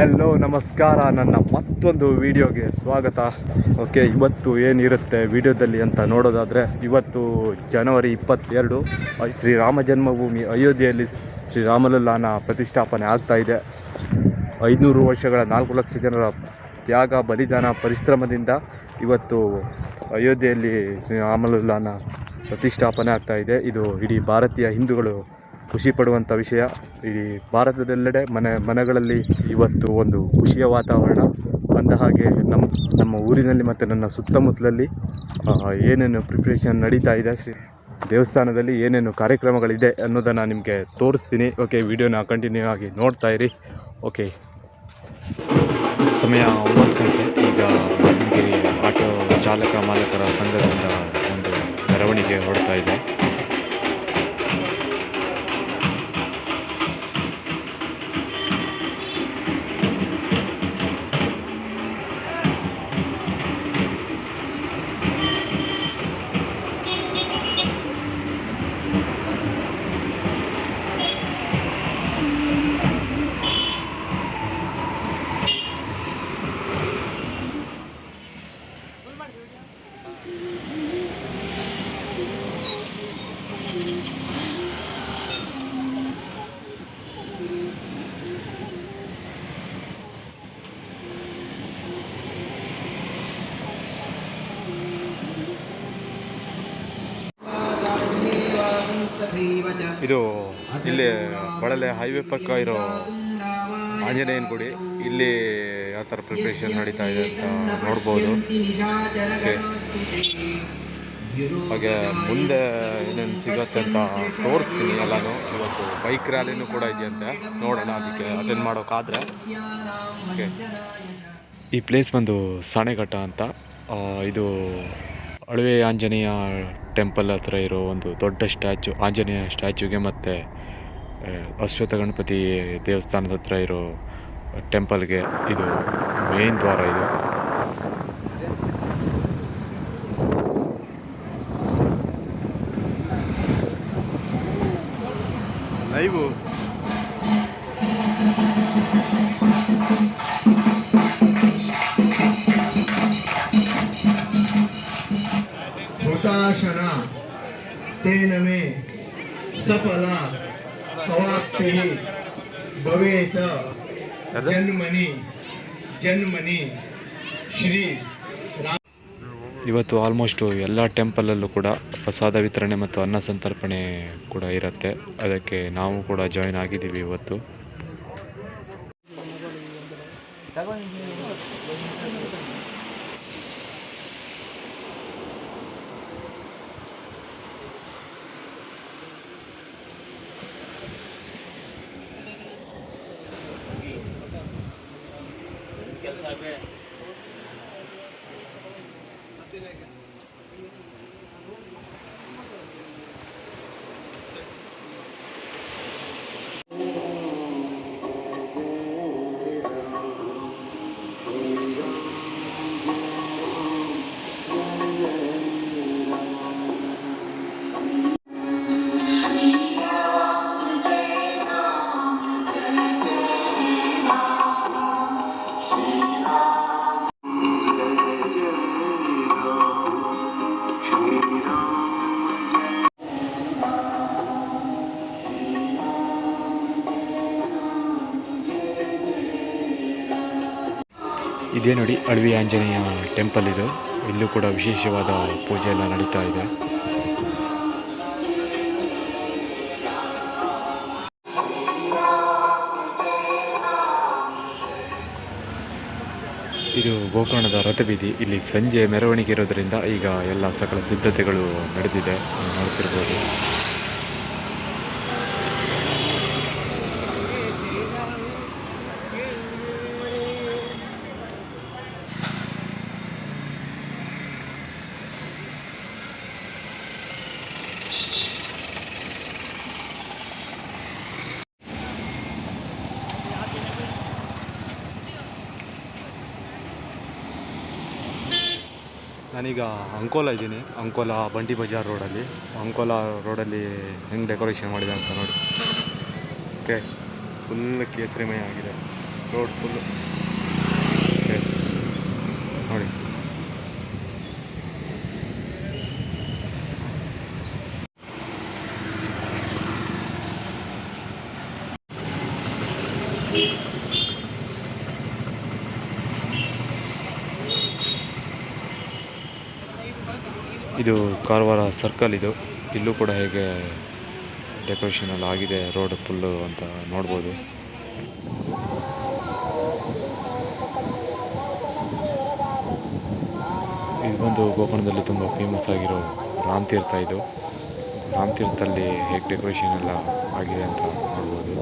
Hello ನಮಸ್ಕಾರ. ನನ್ನ ಮತ್ತೊಂದು ವಿಡಿಯೋಗೆ ಸ್ವಾಗತ. ಓಕೆ ಇವತ್ತು ಏನಿರುತ್ತೆ ವಿಡಿಯೋದಲ್ಲಿ ಅಂತ ನೋಡೋದಾದರೆ, ಇವತ್ತು ಜನವರಿ ಇಪ್ಪತ್ತೆರಡು ಶ್ರೀರಾಮ ಜನ್ಮಭೂಮಿ ಅಯೋಧ್ಯೆಯಲ್ಲಿ ಶ್ರೀರಾಮಲಲ್ಲಾನ ಪ್ರತಿಷ್ಠಾಪನೆ ಆಗ್ತಾ ಇದೆ. ಐದುನೂರು ವರ್ಷಗಳ ನಾಲ್ಕು ಲಕ್ಷ ಜನರ ತ್ಯಾಗ, ಬಲಿದಾನ, ಪರಿಶ್ರಮದಿಂದ ಇವತ್ತು ಅಯೋಧ್ಯೆಯಲ್ಲಿ ಶ್ರೀರಾಮಲಲ್ಲಾನ ಪ್ರತಿಷ್ಠಾಪನೆ ಆಗ್ತಾಯಿದೆ ಇದು ಇಡೀ ಭಾರತೀಯ ಹಿಂದೂಗಳು ಖುಷಿ ಪಡುವಂಥ ವಿಷಯ. ಇಡೀ ಭಾರತದೆಲ್ಲೆಡೆ ಮನೆ, ಮನೆಗಳಲ್ಲಿ ಇವತ್ತು ಒಂದು ಖುಷಿಯ ವಾತಾವರಣ. ಅಂದ ಹಾಗೆ ನಮ್ಮ ನಮ್ಮ ಊರಿನಲ್ಲಿ ಮತ್ತು ನನ್ನ ಸುತ್ತಮುತ್ತಲಲ್ಲಿ ಏನೇನು ಪ್ರಿಪ್ರೇಷನ್ ನಡೀತಾ ಇದೆ, ಶ್ರೀ ದೇವಸ್ಥಾನದಲ್ಲಿ ಏನೇನು ಕಾರ್ಯಕ್ರಮಗಳಿದೆ ಅನ್ನೋದನ್ನು ನಿಮಗೆ ತೋರಿಸ್ತೀನಿ. ಓಕೆ ವಿಡಿಯೋನ ಕಂಟಿನ್ಯೂ ಆಗಿ ನೋಡ್ತಾ ಇರಿ. ಓಕೆ ಸಮಯ ಒಂಬತ್ತು ಗಂಟೆ. ಈಗ ಆಟೋ ಚಾಲಕ ಮಾಲಕರ ಸಂಘದಿಂದ ಒಂದು ಮೆರವಣಿಗೆ ಹೊರಡ್ತಾ ಇದೆ. ಇದು ಇಲ್ಲಿ ಬಳಲೆ ಹೈವೇ ಪಕ್ಕ ಇರೋ ಆಂಜನೇಯನ ಗುಡಿ. ಇಲ್ಲಿ ಯಾವ ಥರ ಪ್ರಿಪ್ರೇಷನ್ ನಡೀತಾ ಇದೆ ಅಂತ ನೋಡ್ಬೋದು. ಹಾಗೆ ಮುಂದೆ ಏನೇನು ಸಿಗುತ್ತೆ ಅಂತ ತೋರಿಸ್ತೀನಿ ಎಲ್ಲನೂ. ಇವತ್ತು ಬೈಕ್ ರ್ಯಾಲಿನೂ ಕೂಡ ಇದೆಯಂತೆ. ನೋಡೋಣ ಅದಕ್ಕೆ ಅಟೆಂಡ್ ಮಾಡೋಕ್ಕಾದ್ರೆ ಈ ಪ್ಲೇಸ್ ಬಂದು ಸಾಣೆಘಟ್ಟ ಅಂತ. ಇದು ಅಳವೆ ಆಂಜನೇಯ ಟೆಂಪಲ್ ಹತ್ರ ಇರೋ ಒಂದು ದೊಡ್ಡ ಸ್ಟ್ಯಾಚು, ಆಂಜನೇಯ ಸ್ಟ್ಯಾಚುಗೆ ಮತ್ತು ಅಶ್ವತ್ಥ ಗಣಪತಿ ದೇವಸ್ಥಾನದ ಹತ್ರ ಇರೋ ಟೆಂಪಲ್ಗೆ ಇದು ಮೇನ್ ದ್ವಾರ ಇದು. ಲೈವು. ಸಫಲ ಅವಾಪ್ತಿ ಭವೇತ ಜನ್ಮನಿ ಜನ್ಮನಿ ಶ್ರೀ ಇವತ್ತು ಆಲ್ಮೋಸ್ಟು ಎಲ್ಲ ಟೆಂಪಲಲ್ಲೂ ಕೂಡ ಪ್ರಸಾದ ವಿತರಣೆ ಮತ್ತು ಅನ್ನ ಸಂತರ್ಪಣೆ ಕೂಡ ಇರುತ್ತೆ. ಅದಕ್ಕೆ ನಾವು ಕೂಡ ಜಾಯಿನ್ ಆಗಿದ್ದೀವಿ ಇವತ್ತು. ಇದೇ ನೋಡಿ ಅಳವಿ ಆಂಜನೇಯ ಟೆಂಪಲ್ ಇದು. ಇಲ್ಲೂ ಕೂಡ ವಿಶೇಷವಾದ ಪೂಜೆ ಎಲ್ಲ ನಡೀತಾ ಇದೆ. ಇದು ಗೋಕರ್ಣದ ರಥಬೀದಿ. ಇಲ್ಲಿ ಸಂಜೆ ಮೆರವಣಿಗೆ ಇರೋದ್ರಿಂದ ಈಗ ಎಲ್ಲ ಸಕಲ ಸಿದ್ಧತೆಗಳು ನಡೆದಿದೆ. ನೋಡ್ತಿರ್ಬೋದು. ನಾನೀಗ ಅಂಕೋಲ ಇದ್ದೀನಿ. ಅಂಕೋಲ ಬಂಡಿ ಬಜಾರ್ ರೋಡಲ್ಲಿ. ಅಂಕೋಲ ರೋಡಲ್ಲಿ ಹೆಂಗೆ ಡೆಕೋರೇಷನ್ ಮಾಡಿದೆ ಅಂತ ನೋಡಿ. ಓಕೆ. ಫುಲ್ ಕೇಸರಿಮಯ ಆಗಿದೆ. ರೋಡ್ ಫುಲ್ಲು ನೋಡಿ. ಇದು ಕಾರವಾರ ಸರ್ಕಲ್ ಇದು. ಇಲ್ಲೂ ಕೂಡ ಹೇಗೆ ಡೆಕೋರೇಷನ್ ಎಲ್ಲ ಆಗಿದೆ ರೋಡ್ ಫುಲ್ಲು ಅಂತ ನೋಡ್ಬೋದು. ಇದು ಬಂದು ಗೋಕರ್ಣದಲ್ಲಿ ತುಂಬ ಫೇಮಸ್ ಆಗಿರೋ ರಾಮ್ ತೀರ್ಥ ಇದು. ರಾಮ್ ತೀರ್ಥಲ್ಲಿ ಹೇಗೆ ಡೆಕೋರೇಷನ್ ಎಲ್ಲ ಆಗಿದೆ ಅಂತ ನೋಡ್ಬೋದು.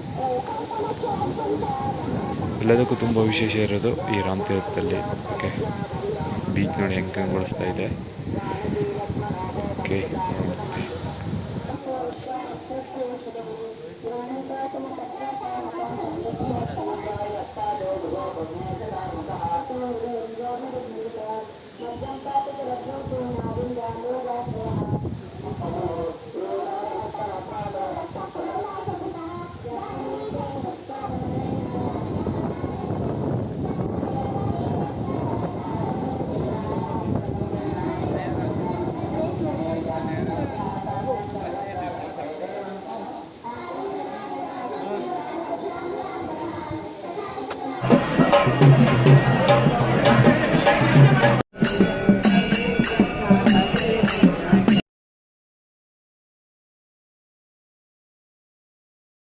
ಎಲ್ಲದಕ್ಕೂ ತುಂಬ ವಿಶೇಷ ಇರೋದು ಈ ರಾಮ್ ತೀರ್ಥದಲ್ಲಿ. ಓಕೆ ಬೀಚ್ ನೋಡಿ ಹೆಂಗೆ ಕಂಗೊಳಿಸ್ತಾ ಇದೆ. Okay. Thank you.